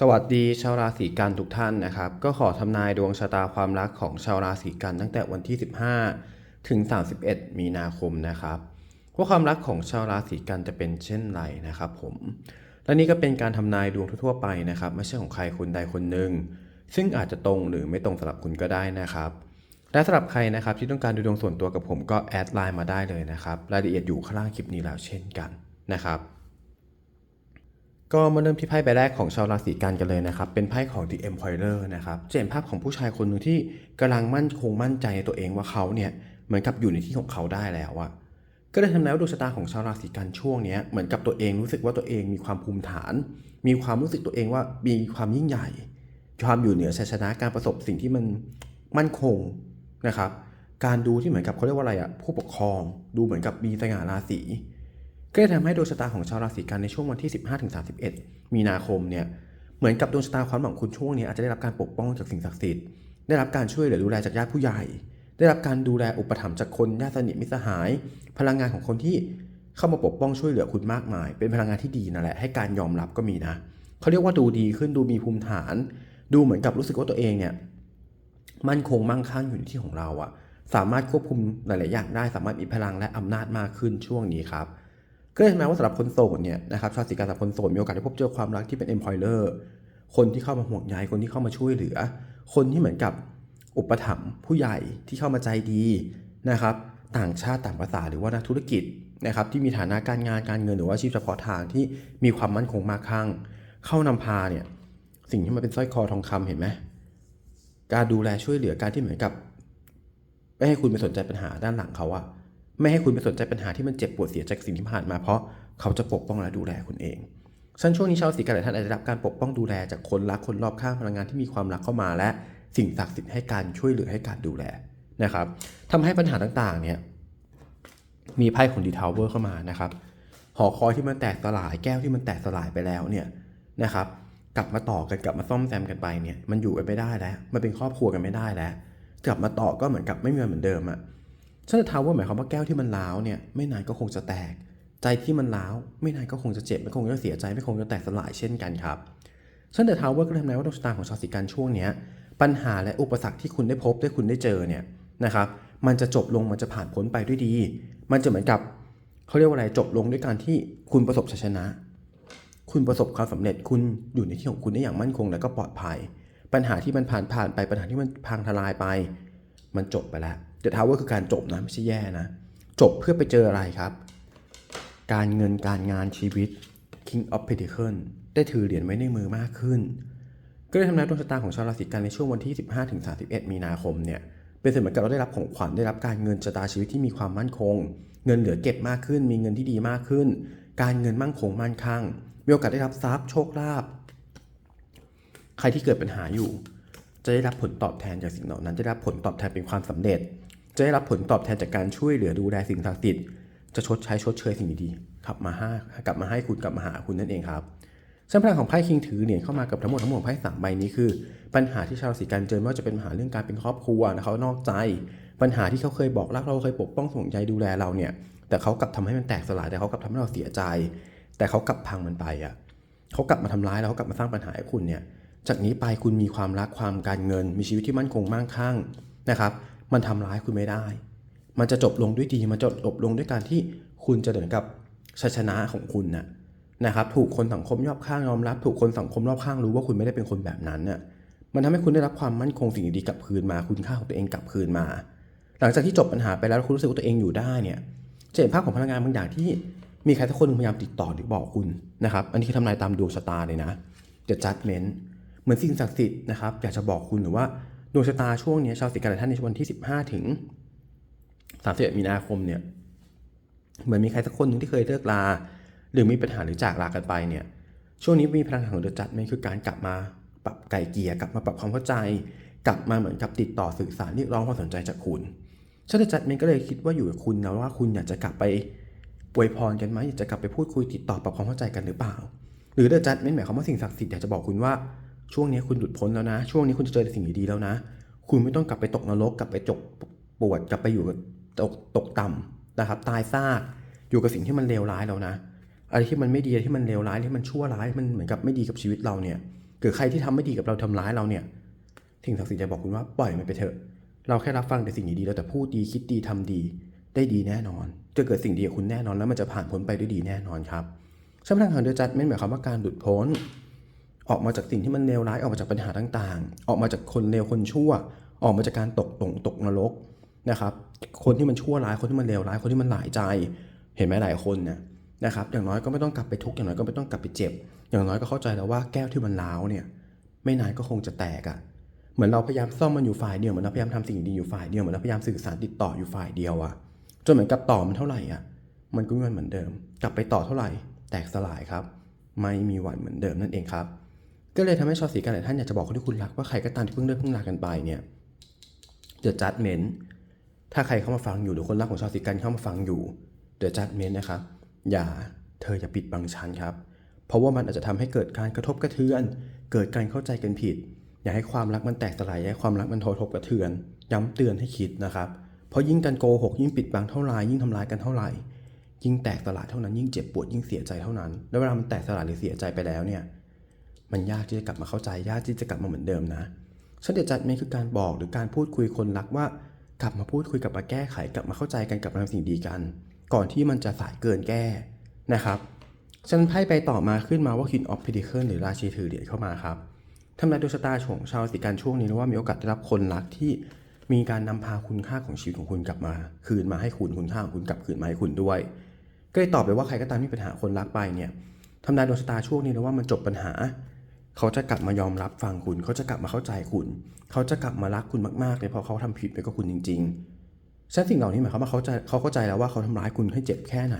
สวัสดีชาวราศีกันทุกท่านนะครับ ก็ขอทำนายดวงชะตาความรักของชาวราศีกันตั้งแต่วันที่ 15 ถึง 31 มีนาคมนะครับว่าความรักของชาวราศีกันจะเป็นเช่นไรนะครับ ผม และนี่ก็เป็นการทำนายดวงทั่วๆไปนะครับ ไม่ใช่ของใครคนใดคนหนึ่งซึ่งอาจจะตรงหรือไม่ตรงสำหรับคุณก็ได้นะครับ และสำหรับใครนะครับที่ต้องการดูดวงส่วนตัวกับผมก็แอดไลน์มาได้เลยนะครับ รายละเอียดอยู่ข้างล่างคลิปนี้แล้วเช่นกันนะครับ ก็มาเริ่มที่ไพ่ใบแรกของชาวราศีกันกันเลยนะครับ เป็นไพ่ของ The Emperor นะครับจะเห็นภาพของผู้ชายคนหนึ่งที่กำลังมั่นคงมั่นใจในตัวเองว่าเขาเนี่ยเหมือนกับอยู่ในที่ของเขาได้แล้วอะก็เลยทำให้ดวงชะตาของชาวราศีกันช่วงนี้เหมือนกับตัวเองรู้สึกว่าตัวเองมีความภูมิฐาน มีความรู้สึกตัวเองว่ามีความยิ่งใหญ่ ความอยู่เหนือชัยชนะการประสบสิ่งที่มันมั่นคงนะครับ การดูที่เหมือนกับเขาเรียกว่าอะไรอะผู้ปกครอง ดูเหมือนกับมีสง่าราศี ก็จะทำให้ดวงชะตาของชาวราศีกันในช่วงวันที่ 15-31 มีนาคมเนี่ยเหมือนกับดวงชะตาความหวังคุณช่วงนี้อาจจะได้รับการปกป้องจากสิ่งศักดิ์สิทธิ์ได้รับการช่วยเหลือดูแลจากญาติผู้ใหญ่ ได้รับการดูแลอุปถัมภ์จากคนญาติสนิทมิตรสหาย พลังงานของคนที่เข้ามาปกป้องช่วยเหลือคุณมากมาย เป็นพลังงานที่ดีนั่นแหละให้การยอมรับก็มีนะเขาเรียกว่าดูดีขึ้นดูมีภูมิฐาน ดูเหมือนกับรู้สึกว่าตัวเองเนี่ยมั่นคงมั่งคั่งอยู่ในที่ของเราอะสามารถควบคุมหลายๆอย่างได้สามารถมีพลังและอำนาจมากขึ้นช่วงนี้ครับ ก็เลยทำให้ว่าสำหรับคนโสดเนี่ยนะครับชาวสีกันสำหรับคนโสดมีโอกาสได้พบเจอความรักที่เป็น employer คนที่เข้ามาห่วงใยคนที่เข้ามาช่วยเหลือ คนที่เหมือนกับอุปถัมภ์ผู้ใหญ่ที่เข้ามาใจดีนะครับ ต่างชาติต่างภาษาหรือว่านักธุรกิจนะครับที่มีฐานะการงานการเงินหรือว่าอาชีพเฉพาะทางที่มีความมั่นคงมากข้าง เข้านำพาเนี่ยสิ่งที่มันเป็นสร้อยคอทองคำเห็นไหมการดูแลช่วยเหลือการที่เหมือนกับ ไม่ให้คุณไปสนใจปัญหาด้านหลังเขาอะ ไม่ให้คุณไปสนใจปัญหาที่มันเจ็บปวดเสียจากสิ่งที่ผ่านมาเพราะเขาจะปกป้องและดูแลคุณเองฉันช่วงนี้ชาวสีกันหลายท่านอาจจะรับการปกป้องดูแลจากคนรักคนรอบข้างพลังงานที่มีความรักเข้ามา และสิ่งศักดิ์สิทธิ์ให้การช่วยเหลือให้การดูแลนะครับทำให้ปัญหาต่างๆเนี่ยมีไพ่ของดีทาวเวอร์เข้ามานะครับหอคอยที่มันแตกสลายแก้วที่มันแตกสลายไปแล้วเนี่ยนะครับกลับมาต่อกันกลับมาซ่อมแซมกันไปเนี่ยมันอยู่กันไม่ได้แล้ว มันเป็นครอบครัวกันไม่ได้แล้ว กลับมาต่อก็เหมือนกับไม่มีวันเหมือนเดิมอะ ฉันจะท้าว่าหมายความว่าแก้วที่มันร้าวเนี่ยไม่นานก็คงจะแตก ใจที่มันร้าวไม่นานก็คงจะเจ็บไม่คงจะเสียใจไม่คงจะแตกสลายเช่นกันครับฉันจะท้าว่าก็ทำนายว่าดวงชะตาของชาวสิกันช่วงเนี้ยปัญหาและอุปสรรคที่คุณได้พบได้คุณได้เจอเนี่ยนะครับมันจะจบลงมันจะผ่านพ้นไปด้วยดี มันจะเหมือนกับเขาเรียกว่าอะไรจบลงด้วยการที่คุณประสบชัยชนะ คุณประสบความสำเร็จคุณอยู่ในที่ของคุณได้อย่างมั่นคงและก็ปลอดภัย ปัญหาที่มันผ่านผ่านไปปัญหาที่มันพังทลายไป มันจบไปแล้ว เดทาวเวอร์คือการจบนะ ไม่ใช่แย่นะ จบเพื่อไปเจออะไรครับ การเงินการงานชีวิต King of Pentacles ได้ถือเหรียญไว้ในมือมากขึ้น ก็เลยทำนายดวงชะตาของชาวราศีกันในช่วงวันที่ 15-31 มีนาคมเนี่ยเป็นเสมือนกับเราได้รับของขวัญได้รับการเงินชะตาชีวิตที่มีความมั่นคง เงินเหลือเก็บมากขึ้น มีเงินที่ดีมากขึ้น การเงินมั่งคงมั่นคงมีโอกาสได้รับทรัพย์โชคลาภใครที่เกิดปัญหาอยู่ จะได้รับผลตอบแทนจากสิ่งเหล่านั้น จะได้รับผลตอบแทนเป็นความสำเร็จ จะได้รับผลตอบแทนจากการช่วยเหลือดูแลสิ่งศักดิ์สิทธิ์ จะชดใช้ชดเชยสิ่งดีๆขับมาให้กลับมาให้คุณกลับมาหาคุณนั่นเองครับซึ่งพลังของไพ่คิงถือเหรียญเข้ามากับทั้งหมดทั้งมวลไพ่สามใบนี้คือ ปัญหาที่ชาวราศีกันเจอไม่ว่าจะเป็นปัญหาเรื่องการเป็นครอบครัวนะเขานอกใจ ปัญหาที่เขาเคยบอกรักเราเคยปกป้องส่งใจดูแลเราเนี่ย แต่เขากลับทำให้มันแตกสลายแต่เขากลับทำให้เราเสียใจ แต่เขากลับพังมันไปอะเขากลับมาทำร้ายแล้วเขากลับมาสร้างปัญหาให้คุณเนี่ย จากนี้ไปคุณมีความรักความการเงิน มีชีวิตที่มั่นคงมั่งคั่งนะครับ มันทำร้ายคุณไม่ได้ มันจะจบลงด้วยดี มันจะจบลงด้วยการที่คุณจะเหมือนกับชัยชนะของคุณน่ะนะครับ ถูกคนสังคมรอบข้างยอมรับ ถูกคนสังคมรอบข้างรู้ว่าคุณไม่ได้เป็นคนแบบนั้นน่ะ มันทำให้คุณได้รับความมั่นคงสิ่งดีกลับคืนมา คุณค่าของตัวเองกลับคืนมา หลังจากที่จบปัญหาไปแล้วคุณรู้สึกว่าตัวเองอยู่ได้เนี่ยจะเห็นภาพของพลังงานบางอย่างที่มีใครสักคนพยายามติดต่อหรือบอกคุณนะครับ อันนี้คือทำนายตามดวงชะตาเลยนะ The Judgment เหมือนสิ่งศักดิ์สิทธิ์นะครับอยากจะบอกคุณหรือว่า ดวงชะตาช่วงนี้ชาวสิกันหลายท่านในวันที่ 15 ถึง31มีนาคมเนี่ยเหมือนมีใครสักคนหนึ่งที่เคยเลิกลา หรือมีปัญหาหรือจากลากันไปเนี่ยช่วงนี้มีพลังของ The Judgment คือการกลับมาปรับไก่เกียร์กลับมาปรับความเข้าใจ กลับมาเหมือนกับติดต่อสื่อสารเรียกร้องความสนใจจากคุณชาติจัดเมนก็เลยคิดว่าอยู่กับคุณนะว่าคุณอยากจะกลับไปอวยพรกันไหมอยากจะกลับไปพูดคุยติดต่อปรับความเข้าใจกันหรือเปล่า หรือเดอจัดเมนหมายความว่าสิ่งศักดิ์สิทธิ์อยากจะบอกคุณว่า ช่วงนี้คุณหลุดพ้นแล้วนะ ช่วงนี้คุณจะเจอแต่สิ่งดีๆแล้วนะ คุณไม่ต้องกลับไปตกนรกกลับไปจกปวดกลับไปอยู่ตกตกต่ำนะครับ ตายซากอยู่กับสิ่งที่มันเลวร้ายแล้วนะอะไรที่มันไม่ดีที่มันเลวร้ายที่มันชั่วร้ายมันเหมือนกับไม่ดีกับชีวิตเราเนี่ยหรือใครที่ทำไม่ดีกับเราทำร้ายเราเนี่ยสิ่งศักดิ์สิทธิ์จะบอกคุณว่าปล่อยมันไปเถอะ เราแค่รับฟังแต่สิ่งดีๆเราแต่พูดดีคิดดีทำดี ได้ดีแน่นอน จะเกิดสิ่งดีกับคุณแน่นอนแล้วมันจะผ่านพ้นไปด้วยดีแน่นอนครับช่างพลังของเดอะจัดไม่หมายความว่าการหลุดพ้น ออกมาจากสิ่งที่มันเลวร้ายออกมาจากปัญหาต่างๆ ออกมาจากคนเลวคนชั่ว ออกมาจากการตกตกตกนรกนะครับ คนที่มันชั่วร้ายคนที่มันเลวร้ายคนที่มันหลายใจ เห็นไหมหลายคนเนี่ยนะครับอย่างน้อยก็ไม่ต้องกลับไปทุกข์อย่างน้อยก็ไม่ต้องกลับไปเจ็บ อย่างน้อยก็เข้าใจแล้วว่าแก้วที่มันร้าวเนี่ยไม่นานก็คงจะแตกอะ่ะเหมือนเราพยายามซ่อมมันอยู่ฝ่ายเดียวเหมือนเราพยายามทำสิ่งดีอยู่ฝ่ายเดียวเหมือนเราพยายามสื่อสารติดต่ออยู่ฝ่ายเดียวอะ่ะจนเหมือนกับต่อมันเท่าไหร่อะมันก็ไม่เหมือนเดิม กลับไปต่อเท่าไหร่ แตกสลายครับ ไม่มีวันเหมือนเดิมนั่นเองครับ ก็เลยทำให้ชาวสีกันหลายท่านอยากจะบอกคนที่คุณรักว่าใครก็ตามที่เพิ่งเลิกเพิ่งลากันไปเนี่ย The Judgment ถ้าใครเข้ามาฟังอยู่หรือคนรักของชาวสีกันเข้ามาฟังอยู่ The Judgment นะครับ อย่าเธออย่าปิดบังฉันครับ เพราะว่ามันอาจจะทำให้เกิดการกระทบกระเทือน เกิดการเข้าใจกันผิด อย่าให้ความรักมันแตกสลายอย่าให้ความรักมันกรทบกระเทือน ย้ำเตือนให้คิดนะครับ เพราะยิ่งการโกหกยิ่งปิดบังเท่าไหร่ยิ่งทำร้ายกันเท่าไหร่ยิ่งแตกสลายเท่านั้นยิ่งเจ็บปวดยิ่งเสียใจเท่านั้น แล้วเวลามันแตกสลายหรือเสียใจไปแล้วเนี่ย มันยากที่จะกลับมาเข้าใจยากที่จะกลับมาเหมือนเดิมนะฉันเดจัดไม่คือการบอกหรือการพูดคุยคนรักว่า กลับมาพูดคุยกลับมาแก้ไขกลับมาเข้าใจกันกลับมาทำสิ่งดีกัน ก่อนที่มันจะสายเกินแก้นะครับฉันไพ่ไปต่อมาขึ้นมาว่า King of p e n t a c l e หรือราชีถือเหรียญเข้ามาครับทำนายดวงชะตาของชาวราศีกันช่วงนี้นะว่ามีโอกาสได้รับคนรักที่มีการนำพาคุณค่าของชีวิตของคุณกลับมา คืนมาให้คุณคุณค่าของคุณกลับคืนมาให้คุณด้วย ก็เลยตอบไปว่าใครก็ตามที่ปัญหาคนรักไปเนี่ยทำนายดวงชะตาช่วงนี้นะว่ามันจบปัญหา เขาจะกลับมายอมรับฟังคุณเขาจะกลับมาเข้าใจคุณ เขาจะกลับมารักคุณมากๆเลยเพราะเขาทำผิดไปกับคุณจริงๆฉะนั้นสิ่งเหล่านี้หมายความว่าเขาจะเขาเข้าใจแล้วว่าเขาทำร้ายคุณให้เจ็บแค่ไหน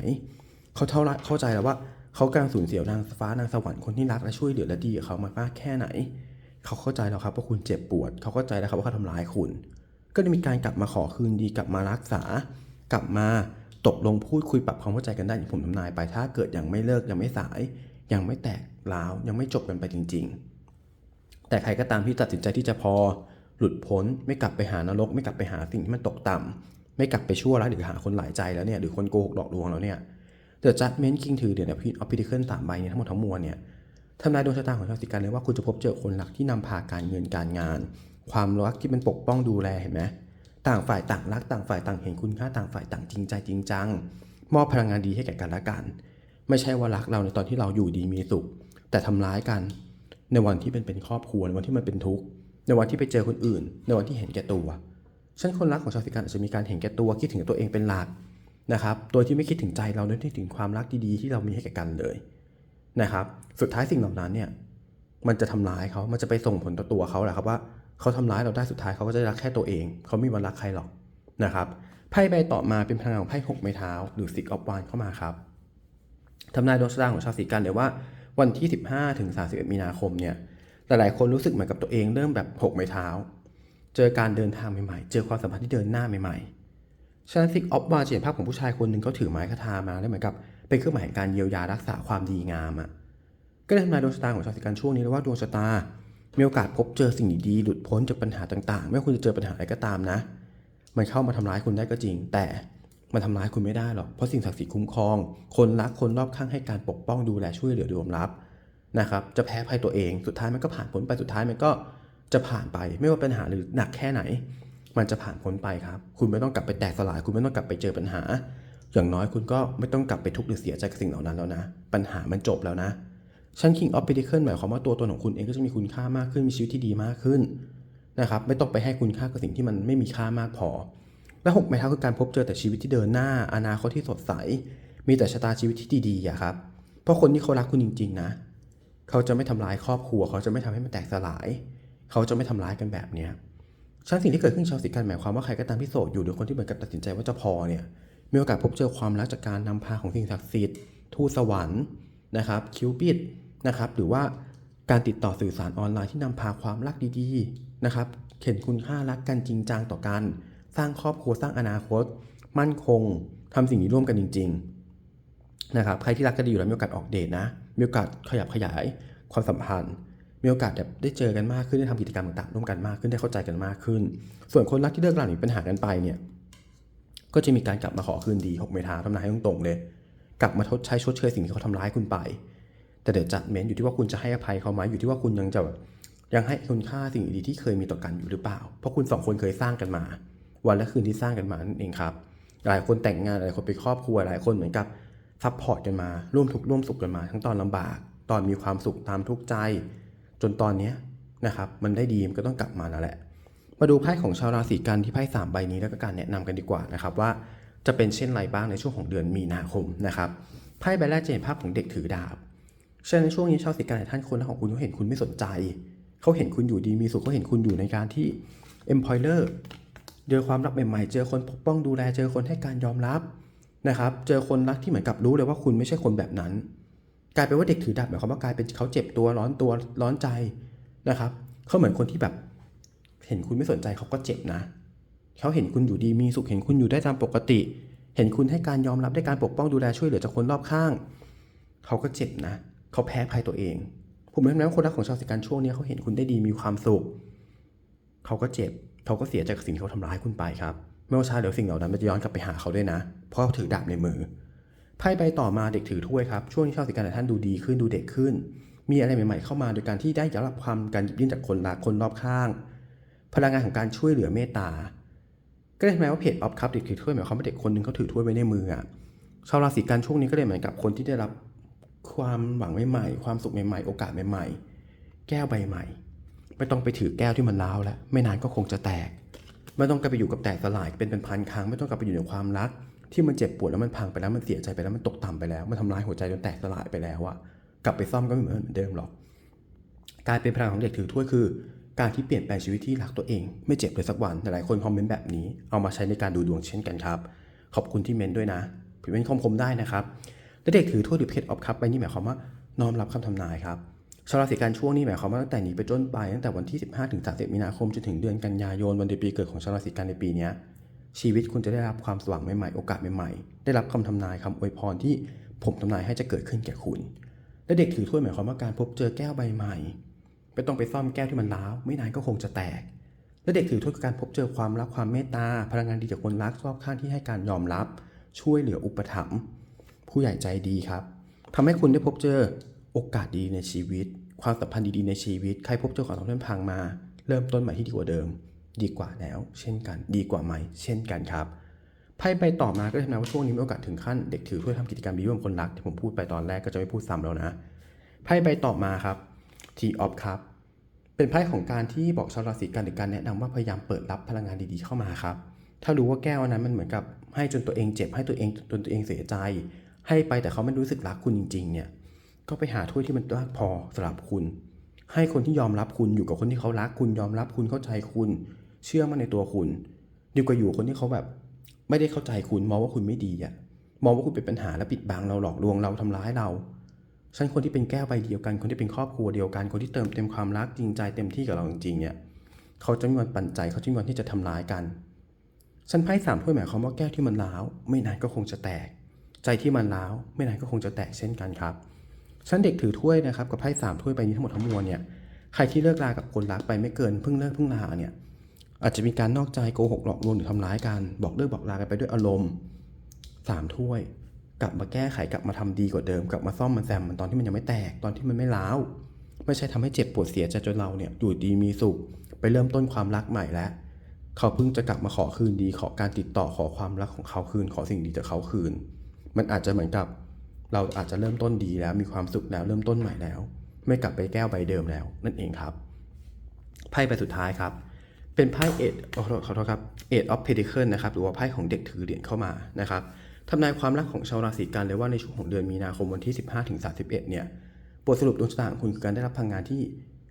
เขาเท่าไรเข้าใจแล้วว่าเขากำลังสูญเสียนางฟ้านางสวรรค์คนที่รักและช่วยเหลือและดีกับเขามากๆแค่ไหน เขาเข้าใจแล้วครับว่าคุณเจ็บปวด เขาเข้าใจแล้วครับว่าเขาทำร้ายคุณ ก็ได้มีการกลับมาขอคืนดีกลับมารักษา กลับมาตกลงพูดคุยปรับความเข้าใจกันได้อย่างผมทำนายไปถ้าเกิดยังไม่เลิกยังไม่สาย ยังไม่แตกร้าวยังไม่จบกันไปจริง ๆ แต่ใครก็ตามที่ตัดสินใจที่จะพอหลุดพ้นไม่กลับไปหานรก ไม่กลับไปหาสิ่งที่มันตกต่ำไม่กลับไปชั่วร้ายหรือหาคนหลายใจแล้วเนี่ยหรือคนโกหกหลอกลวงแล้วเนี่ยเดอะจัดเมนต์คิงถือเดี๋ยวพิออฟพิทิเคิลสามใบเนี่ยทั้งหมดทั้งมวลเนี่ยทำนายดวงชะตาของชาวสิกันเลยว่าคุณจะพบเจอคนหลักที่นำพาการเงินการงาน ความรักที่เป็นปกป้องดูแลเห็นไหมต่างฝ่ายต่างรักต่างฝ่ายต่างเห็นคุณค่าต่างฝ่ายต่างจริงใจจริงจังมอบพลังงานดีให้แก่กันและกัน ไม่ใช่ว่ารักเราในตอนที่เราอยู่ดีมีสุข แต่ทำร้ายกัน ในวันที่เป็นเป็นครอบครัวในวันที่มันเป็นทุกข์ในวันที่ไปเจอคนอื่น ในวันที่เห็นแก่ตัวฉันคนรักของชาวสิกันอาจจะมีการเห็นแก่ตัวคิดถึงตัวเองเป็นหลักนะครับโดยที่ไม่คิดถึงใจเราไม่คิดถึงความรักดีๆที่เรามีให้แก่กันเลยนะครับสุดท้ายสิ่งเหล่านั้นเนี่ยมันจะทำร้ายเขา มันจะไปส่งผลต่อตัวเขาแหละครับว่าเขาทำร้ายเราได้สุดท้ายเขาก็จะรักแค่ตัวเอง เขาไม่มีวันรักใครหรอกนะครับไพ่ใบต่อมาเป็นพลังของไพ่หกไม้เท้าหรือ Six of Wands เข้ามาครับ ทำนายดวงชะตาของชาวสีกันเลยว่าวันที่ 15ถึง31 มีนาคมเนี่ยหลายๆคนรู้สึกเหมือนกับตัวเองเริ่มแบบหกไม้เท้า เจอการเดินทางใหม่ๆ เจอความสัมพันธ์ที่เดินหน้าใหม่ๆฉะนั้นซิกออฟวาจะเห็นภาพของผู้ชายคนหนึ่งเขาถือไม้คาทามาแล้วเหมือนกับเป็นเครื่องหมายการเยียวยารักษาความดีงามอะ่ะก็เลยทำนายดวงชะตาของชาวสิกันช่วงนี้เลยว่าดวงชะตา มีโอกาสพบเจอสิ่งดีๆหลุดพ้นจากปัญหาต่างๆ ไม่ว่าคุณจะเจอปัญหาอะไรก็ตามนะ มันเข้ามาทำร้ายคุณได้ก็จริง แต่ มันทำร้ายคุณไม่ได้หรอก เพราะสิ่งศักดิ์สิทธิ์คุ้มครอง คนรักคนรอบข้างให้การปกป้องดูแลช่วยเหลือรวมรับนะครับ จะแพ้ภัยตัวเอง สุดท้ายมันก็ผ่านพ้นไป สุดท้ายมันก็จะผ่านไป ไม่ว่าปัญหาหรือหนักแค่ไหน มันจะผ่านพ้นไปครับ คุณไม่ต้องกลับไปแตกสลาย คุณไม่ต้องกลับไปเจอปัญหา อย่างน้อยคุณก็ไม่ต้องกลับไปทุกข์หรือเสียใจกับสิ่งเหล่านั้นแล้วนะ ปัญหามันจบแล้วนะชั้น King of Pentacle หมายความว่าตัวตนของคุณเองก็จะมีคุณค่ามากขึ้น มีชีวิตที่ดีมากขึ้นนะครับ ไม่ต้องไปให้คุณค่ากับสิ่งที่มันไม่มีค่ามากพอ และหกไม้เท้าคือการพบเจอแต่ชีวิตที่เดินหน้า อนาคตที่สดใส มีแต่ชะตาชีวิตที่ดีๆอะครับ เพราะคนที่เขารักคุณจริง ๆ นะ เขาจะไม่ทำร้ายครอบครัว เขาจะไม่ทำให้มันแตกสลาย เขาจะไม่ทำร้ายกันแบบเนี้ยชั้นสิ่งที่เกิดขึ้นชาวสิกันหมายความว่าใครก็ตามที่โสดอยู่หรือคนที่เหมือนกับตัดสินใจว่าจะพอเนี่ย มีโอกาสพบเจอความรักจากการนำพาของสิ่งศักดิ์สิทธิ์ทูตสวรรค์นะครับคิวปิดนะครับหรือว่าการติดต่อสื่อสารออนไลน์ที่นำพาความรักดีๆนะครับเห็นคุณค่ารักกันจริงจังต่อกัน สร้างครอบครัวสร้างอนาคต มั่นคงทำสิ่งนี้ร่วมกันจริง ๆ นะครับ ใครที่รักกันดีอยู่แล้วมีโอกาสออกเดทนะ มีโอกาสขยับขยายความสัมพันธ์ มีโอกาสแบบได้เจอกันมากขึ้นได้ทำกิจกรรมต่างๆร่วมกันมากขึ้นได้เข้าใจกันมากขึ้น ส่วนคนรักที่เลิกราหรือมีปัญหากันไปเนี่ย ก็จะมีการกลับมาขอคืนดีหกเมทาทำนายให้ตรงๆเลย กลับมาทดใช้ชดเชยสิ่งที่เขาทำร้ายคุณไป แต่เดี๋ยวจัดเม้นอยู่ที่ว่าคุณจะให้อภัยเขาไหมอยู่ที่ว่าคุณยังจะแบบยังให้คุณค่าสิ่งดีที่เคยมีต่อกันอยู่หรือเปล่า เพราะคุณสองคนเคยสร้างกันมา วันและคืนที่สร้างกันมานั่นเองครับ หลายคนแต่งงานหลายคนเป็นครอบครัวหลายคนเหมือนกับซัพพอร์ตกันมาร่วมทุกข์ร่วมสุขกันมา ทั้งตอนลำบาก ตอนมีความสุขตามทุกข์ใจ จนตอนเนี้ยนะครับมันได้ดีมันก็ต้องกลับมาแล้วแหละ มาดูไพ่ของชาวราศีกันที่ไพ่สามใบนี้แล้วก็การแนะนำกันดีกว่านะครับว่าจะเป็นเช่นไรบ้างในช่วงของเดือนมีนาคมนะครับไพ่ใบแรกจะเห็นภาพของเด็กถือดาบเช่นในช่วงนี้ชาวราศีกันหลายท่านคนของคุณเขาเห็นคุณไม่สนใจ เขาเห็นคุณอยู่ดีมีสุขเขาเห็นคุณอยู่ในการที่ employer เจอความรักใหม่ๆ เจอคนปกป้องดูแล เจอคนให้การยอมรับนะครับ เจอคนรักที่เหมือนกับรู้เลยว่าคุณไม่ใช่คนแบบนั้น กลายเป็นว่าเด็กถือดาบหมายความว่ากลายเป็นเขาเจ็บตัวร้อนตัวร้อนใจนะครับ เขาเหมือนคนที่แบบ เห็นคุณไม่สนใจเขาก็เจ็บนะ เขาเห็นคุณอยู่ดีมีสุขเห็นคุณอยู่ได้ตามปกติ เห็นคุณให้การยอมรับได้การปกป้องดูแลช่วยเหลือจากคนรอบข้าง เขาก็เจ็บนะ เขาแพ้ภัยตัวเอง ผมเห็นแล้วคนรักของชาวสิการช่วงนี้เขาเห็นคุณได้ดีมีความสุข เขาก็เจ็บ เขาก็เสียใจกับสิ่งที่เขาทำร้ายคุณไปครับไม่ว่าชาเดี๋ยวสิ่งเหล่านั้นมันจะย้อนกลับไปหาเขาด้วยนะ เพราะเขาถือดาบในมือไพ่ใบต่อมาเด็กถือถ้วยครับช่วงที่ชาวสิการท่านดูดีขึ้นดูเด็กขึ้น มีอะไรใหม่ๆเข้ามาโดยการที่ได้รับความการหยิบยื่นจากคนรักคนรอบข้าง พลังงานของการช่วยเหลือเมตตาก็เลยหมายว่าเพจออฟคัพเด็กถือถ้วยหมายความว่าเด็กคนหนึ่งเขาถือถ้วยไว้ในมืออะชาวราศีกันช่วงนี้ก็เลยเหมือนกับคนที่ได้รับความหวังใหม่ๆความสุขใหม่ๆ โอกาสใหม่ๆ แก้วใบใหม่ ไม่ต้องไปถือแก้วที่มันร้าวแล้ว ไม่นานก็คงจะแตก ไม่ต้องกลับไปอยู่กับแตกสลายเป็นเป็นพันครั้ง ไม่ต้องกลับไปอยู่ในความรัก ที่มันเจ็บปวดแล้วมันพังไปแล้วมันเสียใจไปแล้วมันตกต่ำไปแล้ว มันทำร้ายหัวใจจนแตกสลายไปแล้วอะกลับไปซ่อมก็ไม่เหมือนเดิมหรอกกลายเป็นพลังของเด็กถือถ้วยคือ การที่เปลี่ยนแปลงชีวิตที่รักตัวเอง ไม่เจ็บเลยสักวันหลายคนคอมเมนต์แบบนี้เอามาใช้ในการดูดวงเช่นกันครับ ขอบคุณที่เมนด้วยนะพิมพ์เป็นคมคมได้นะครับและเด็กถือถ้วยหรือเพชรออฟคัพไปนี่หมายความว่านอมรับคำทำนายครับ ชาวราศีกันช่วงนี้หมายความว่าตั้งแต่นี้ไปจนไปตั้งแต่วันที่ 15ถึง30มีนาคมจนถึงเดือนกันยายนวันเดือนปีเกิดของชาวราศีกันในปีนี้ชีวิตคุณจะได้รับความสว่างใหม่ๆโอกาสใหม่ๆได้รับคำทำนายคำอวยพรที่ผมทำนายให้จะเกิดขึ้นแก่คุณ และเด็กถือถ้วยหมายความว่าการพบเจอแก้วใบใหม่ไม่ต้องไปซ่อมแก้วที่มันร้าวไม่นานก็คงจะแตก และเด็กถือถ้วยคือการพบเจอความรักความเมตตาพลังงานดีจากคนรักรอบข้างที่ให้การยอมรับ ช่วยเหลืออุปถัมภ์ผู้ใหญ่ใจดีครับทำให้คุณได้พบเจอ โอกาสดีในชีวิต ความสัมพันธ์ดีๆในชีวิต ใครพบเจอความสัมพันธ์พังมา เริ่มต้นใหม่ที่ดีกว่าเดิม ดีกว่าแล้ว เช่นกัน ดีกว่าใหม่เช่นกันครับ ไพ่ใบต่อมาก็ทำนายว่าช่วงนี้มีโอกาสถึงขั้นเด็กถือถ้วยทำกิจกรรมดีร่วมคนรักที่ผมพูดไปตอนแรกก็จะไม่พูดซ้ำแล้วนะ ไพ่ใบต่อมาครับ T of Cup เป็นไพ่ของการที่บอกชาวราศีกันหรือการแนะนำว่าพยายามเปิดรับพลังงานดีๆเข้ามาครับ ถ้ารู้ว่าแก้วนั้นมันเหมือนกับให้จนตัวเองเจ็บให้ตัวเองจนตัวเองเสียใจ ให้ไปแต่เขาไม่รู้สึกรักคุณจริงๆเนี่ย ก็ไปหาถ้วยที่มันมากพอสำหรับคุณ ให้คนที่ยอมรับคุณอยู่กับคนที่เขารักคุณยอมรับคุณเข้าใจคุณ เชื่อมั่นในตัวคุณ ดีกว่าอยู่คนที่เขาแบบ ไม่ได้เข้าใจคุณมองว่าคุณไม่ดีอะมองว่าคุณเป็นปัญหาและปิดบังเราหลอกลวงเราทำร้ายเราฉันคนที่เป็นแก้วใบเดียวกัน คนที่เป็นครอบครัวเดียวกัน คนที่เติมเต็มความรักจริงใจเต็มที่กับเราจริงๆเนี่ยเขาจะมีวันปั่นใจเขาจะมีวันที่จะทำร้ายกันฉันไพ่สามถ้วยหมายความว่าแก้วที่มันร้าว ไม่นานก็คงจะแตก ใจที่มันร้าว ไม่นานก็คงจะแตกเช่นกันครับ ฉันเด็กถือถ้วยนะครับกับไพ่สามถ้วยใบนี้ทั้งหมดทั้งมวลเนี่ยใครที่เลิกลากับคนรักไปไม่เกินเพิ่งเลิกเพิ่งลาเนี่ยอาจจะมีการนอกใจโกหกหลอกลวงหรือทำร้ายกันบอกเลิกบอกลากันไปด้วยอารมณ์สามถ้วย กลับมาแก้ไขกลับมาทำดีกว่าเดิมกลับมาซ่อมมันแซมมันตอนที่มันยังไม่แตกตอนที่มันไม่ร้าวไม่ใช่ทำให้เจ็บปวดเสียใจจนเราเนี่ยอยู่ดีมีสุข ไปเริ่มต้นความรักใหม่แล้วเขาเพิ่งจะกลับมาขอคืนดีขอการติดต่อขอความรักของเขาคืน ขอสิ่งดีจากเขาคืน มันอาจจะเหมือนกับ เราอาจจะเริ่มต้นดีแล้วมีความสุขแล้วเริ่มต้นใหม่แล้ว ไม่กลับไปแก้วใบเดิมแล้ว นั่นเองครับไพ่ใบสุดท้ายครับ เป็นไพ่เอ็ดขอโทษขอโทษครับเอ็ดออฟเพดิเคิลนะครับหรือว่าไพ่ของเด็กถือเหรียญเข้ามานะครับทำนายความรักของชาวราศีกันเลยว่าในช่วงของเดือนมีนาคมวันที่ 15ถึง31เนี่ยบทสรุปดวงชะตาของคุณคือการได้รับพลังงานที่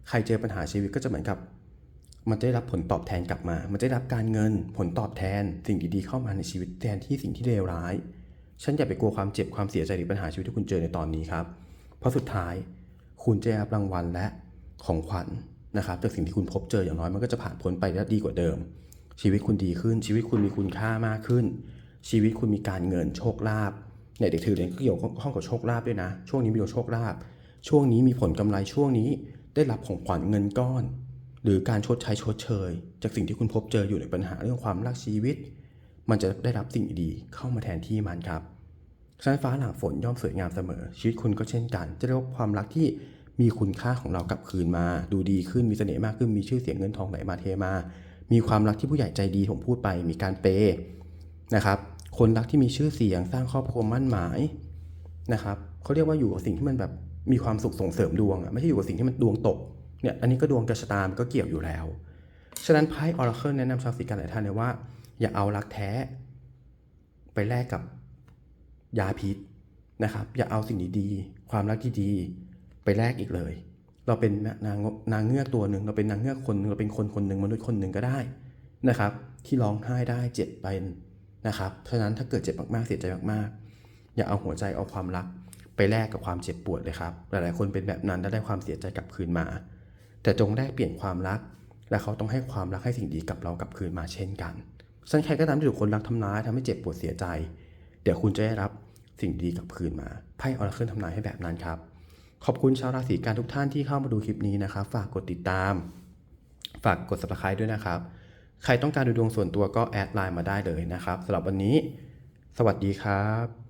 ใครเจอปัญหาชีวิตก็จะเหมือนกับ มันจะได้รับผลตอบแทนกลับมา มันจะได้รับการเงินผลตอบแทน สิ่งดีๆเข้ามาในชีวิตแทนที่สิ่งที่เลวร้าย ฉันอย่าไปกลัวความเจ็บความเสียใจหรือปัญหาชีวิตที่คุณเจอในตอนนี้ครับ เพราะสุดท้ายคุณจะได้รับรางวัลและของขวัญนะครับจากสิ่งที่คุณพบเจออย่างน้อยมันก็จะผ่านพ้นไปได้ดีกว่าเดิม ชีวิตคุณดีขึ้น ชีวิตคุณมีคุณค่ามากขึ้น ชีวิตคุณมีการเงินโชคลาภเนี่ยเด็กถือเหรียญก็เกี่ยวข้องกับโชคลาภด้วยนะ ช่วงนี้มีโชคลาภช่วงนี้มีผลกำไรช่วงนี้ได้รับของขวัญเงินก้อน หรือการชดใช้ชดเชย จากสิ่งที่คุณพบเจออยู่ในปัญหาเรื่องความรักชีวิต มันจะได้รับสิ่งดีๆเข้ามาแทนที่มันครับฉะนั้นฟ้าหลังฝนย่อมสวยงามเสมอ ชีวิตคุณก็เช่นกัน จะเรียกว่าความรักที่มีคุณค่าของเรากลับคืนมา ดูดีขึ้นมีเสน่ห์มากขึ้นมีชื่อเสียงเงินทองไหลมาเทมา มีความรักที่ผู้ใหญ่ใจดีผมพูดไป มีการเปย์นะครับ คนรักที่มีชื่อเสียงสร้างครอบครัวมั่นหมายนะครับเขาเรียกว่าอยู่กับสิ่งที่มันแบบมีความสุขส่งเสริมดวงอะไม่ใช่อยู่กับสิ่งที่มันดวงตกเนี่ยอันนี้ก็ดวงกับชะตามก็เกี่ยวอยู่แล้ว ฉะนั้นไพ่ออราเคิลแนะนำชาวสีกันหลายท่านเลยว่า อย่าเอารักแท้ ไปแลกกับยาพิษนะครับ อย่าเอาสิ่งดีๆความรักที่ดีไปแลกอีกเลย เราเป็นนางนางเงือกตัวหนึ่งเราเป็นนางเงือกคนหนึ่งเราเป็นคนคนหนึ่งมนุษย์คนหนึ่งก็ได้นะครับ ที่ร้องไห้ได้เจ็บไปนะครับเพราะฉะนั้นถ้าเกิดเจ็บมากๆเสียใจมากๆ อย่าเอาหัวใจเอาความรักไปแลกกับความเจ็บปวดเลยครับ หลายๆ คนเป็นแบบนั้นแล้วได้ความเสียใจกลับคืนมา แต่จงแลกเปลี่ยนความรัก และเขาต้องให้ความรักให้สิ่งดีกับเรากลับคืนมาเช่นกัน ฉะนันใครก็ตามที่ถูกคนรักทำร้ายทำให้เจ็บปวดเสียใจ เดี๋ยวคุณจะได้รับสิ่งดีกลับคืนมาไพ่ออร์เคิลทำนายให้แบบนั้นครับ ขอบคุณชาวราศีกันทุกท่านที่เข้ามาดูคลิปนี้นะครับ ฝากกดติดตาม ฝากกด subscribe ด้วยนะครับ ใครต้องการดูดวงส่วนตัวก็แอดไลน์มาได้เลยนะครับสำหรับวันนี้ สวัสดีครับ